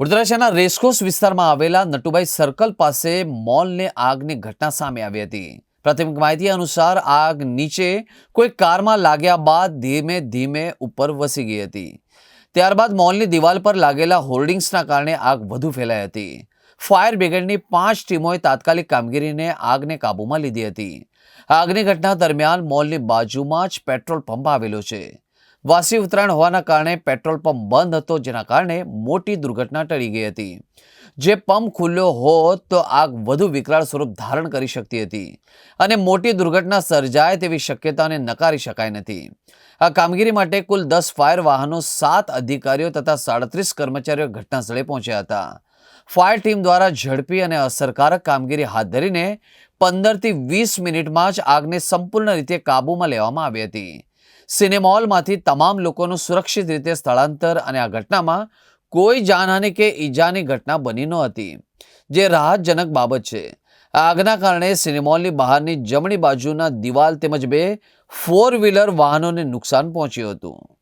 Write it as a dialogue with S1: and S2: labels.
S1: વડોદરા શહેરના રેસકોર્સ વિસ્તારમાં આવેલા નટુભાઈ સર્કલ પાસે મોલને આગની ઘટના સામે આવી હતી. પ્રાથમિક માહિતી અનુસાર આગ નીચે કોઈ કારમાં લાગ્યા બાદ ધીમે ધીમે ઉપર વસી ગઈ હતી. ત્યારબાદ મોલની દિવાલ પર લાગેલા હોર્ડિંગ્સના કારણે આગ વધુ ફેલાઈ હતી. ફાયર બ્રિગેડની પાંચ ટીમોએ તાત્કાલિક કામગીરીને આગને કાબૂમાં લીધી હતી. આગની ઘટના દરમિયાન મોલની બાજુમાં જ પેટ્રોલ પંપ આવેલો છે. વાસી ઉત્તરાયણ હોવાના કારણે પેટ્રોલ પંપ બંધ હતો, જેના કારણે મોટી દુર્ઘટના ટળી ગઈ હતી. જે પંપ ખુલ્લો હોત તો આગ વધુ વિકરાળ સ્વરૂપ ધારણ કરી શકતી હતી અને મોટી દુર્ઘટના સર્જાય તેવી શક્યતાને નકારી શકાય નથી. આ કામગીરી માટે કુલ દસ ફાયર વાહનો, સાત અધિકારીઓ તથા સાડત્રીસ કર્મચારીઓ ઘટનાસ્થળે પહોંચ્યા હતા. ફાયર ટીમ દ્વારા ઝડપી અને અસરકારક કામગીરી હાથ ધરીને પંદરથી વીસ મિનિટમાં જ આગને સંપૂર્ણ રીતે કાબૂમાં લેવામાં આવી હતી. સિનેમોલમાંથી તમામ લોકોનું સુરક્ષિત રીતે સ્થળાંતર અને આ ઘટનામાં કોઈ જાનહાનિ કે ઈજાની ઘટના બની નહોતી, જે રાહતજનક બાબત છે. આગના કારણે સિનેમોલની બહારની જમણી બાજુના દિવાલ તેમજ બે ફોર વ્હીલર વાહનોને નુકસાન પહોંચ્યું હતું.